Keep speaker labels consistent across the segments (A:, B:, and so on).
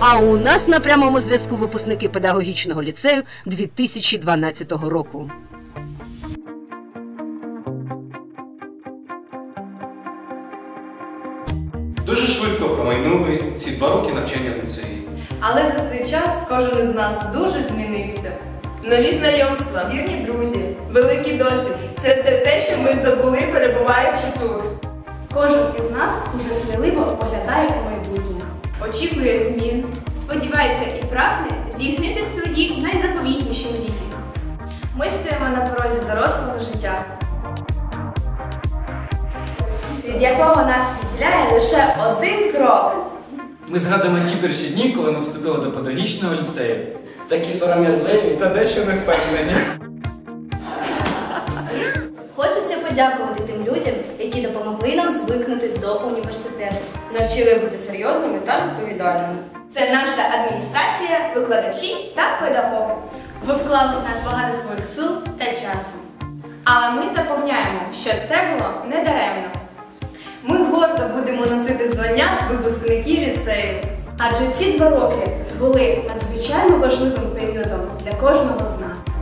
A: А у нас на прямому зв'язку випускники педагогічного ліцею 2012 року.
B: Дуже швидко промайнули ці два роки навчання в ліцеї.
C: Але за цей час кожен із нас дуже змінився. Нові знайомства, вірні друзі, великий досвід це все те, що ми здобули, перебуваючи тут.
D: Кожен із нас уже сміливо поглядає у майбутнє.
E: Очікує змін, сподівається і прагне здійснити свої найзаповітніші мрії.
C: Ми стоїмо на порозі дорослого життя, від якого нас відділяє лише один крок.
F: Ми згадуємо ті перші дні, коли ми вступили до педагогічного ліцею. Такі сором'язливі та дещо не
G: подякувати тим людям, які допомогли нам звикнути до університету, навчили бути серйозними та відповідальними.
E: Це наша адміністрація, викладачі та педагоги.
G: Ви вклали в нас багато своїх сил та часу.
E: Але ми запевняємо, що це було недаремно.
C: Ми гордо будемо носити звання випускників ліцею.
D: Адже ці два роки були надзвичайно важливим періодом для кожного з нас.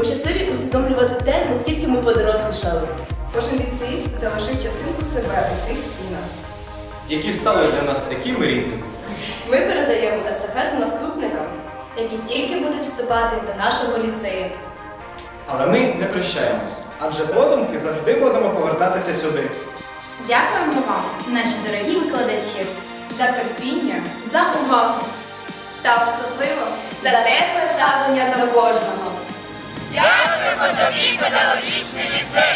C: Ми щасливі усвідомлювати те, наскільки ми подорослішали. Кожен ліцеїст залишив частинку себе у цих стінах.
B: які стали для нас такими рідними.
G: Ми передаємо естафету наступникам, які тільки будуть вступати до нашого ліцею.
F: Але ми не прощаємось.
H: Адже подумки завжди будемо повертатися сюди.
E: Дякуємо вам
G: Наші дорогі викладачі, за терпіння, за увагу
E: та особливо за тепле ставлення до кожного.
I: Дякуємо педагогічний ліцей!